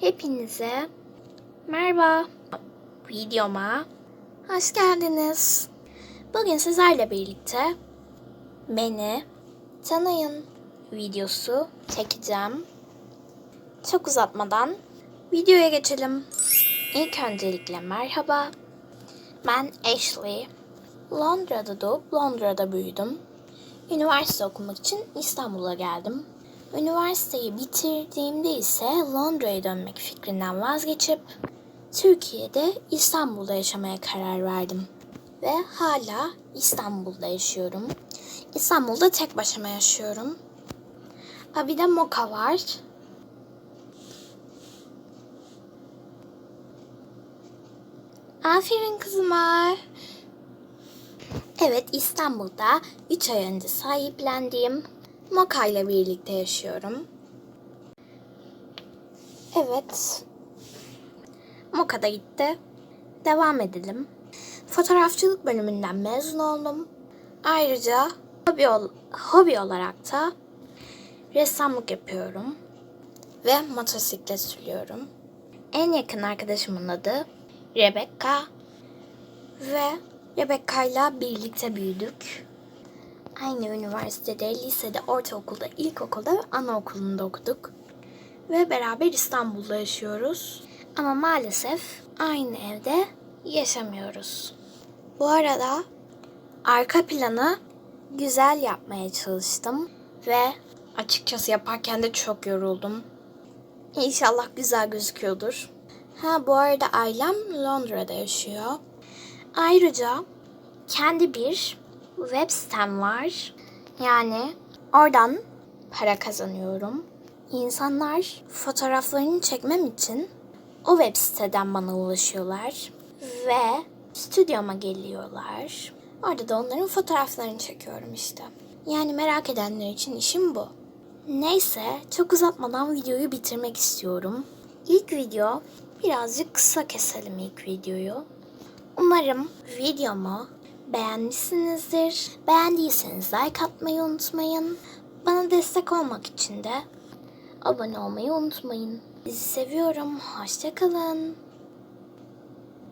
Hepinize merhaba. Videoma hoş geldiniz. Bugün sizlerle birlikte beni tanıyın videosu çekeceğim. Çok uzatmadan videoya geçelim. İlk öncelikle merhaba. Ben Ashley. Londra'da doğup Londra'da büyüdüm. Üniversite okumak için İstanbul'a geldim. Üniversiteyi bitirdiğimde ise Londra'ya dönmek fikrinden vazgeçip Türkiye'de İstanbul'da yaşamaya karar verdim. Ve hala İstanbul'da yaşıyorum. İstanbul'da tek başıma yaşıyorum. Ha bir de Moka var. Aferin kızıma. Evet İstanbul'da 3 ay önce sahiplendiğim Moka ile birlikte yaşıyorum. Evet. Moka da gitti. Devam edelim. Fotoğrafçılık bölümünden mezun oldum. Ayrıca hobi, ol- hobi olarak da ressamlık yapıyorum. Ve motosiklet sürüyorum. En yakın arkadaşımın adı Rebecca. Ve Rebecca ile birlikte büyüdük. Aynı üniversitede, lisede, ortaokulda, ilkokulda ve anaokulunda okuduk. Ve beraber İstanbul'da yaşıyoruz. Ama maalesef aynı evde yaşamıyoruz. Bu arada arka planı güzel yapmaya çalıştım ve açıkçası yaparken de çok yoruldum. İnşallah güzel gözüküyordur. Ha bu arada ailem Londra'da yaşıyor. Ayrıca kendi bir web sitem var. Yani oradan para kazanıyorum. İnsanlar fotoğraflarını çekmem için o web siteden bana ulaşıyorlar ve stüdyoma geliyorlar. Orada da onların fotoğraflarını çekiyorum işte. Yani merak edenler için işim bu. Neyse çok uzatmadan videoyu bitirmek istiyorum. İlk video birazcık kısa keselim ilk videoyu. Umarım videomu beğenmişsinizdir. Beğendiyseniz like atmayı unutmayın. Bana destek olmak için de abone olmayı unutmayın. Sizi seviyorum. Hoşçakalın.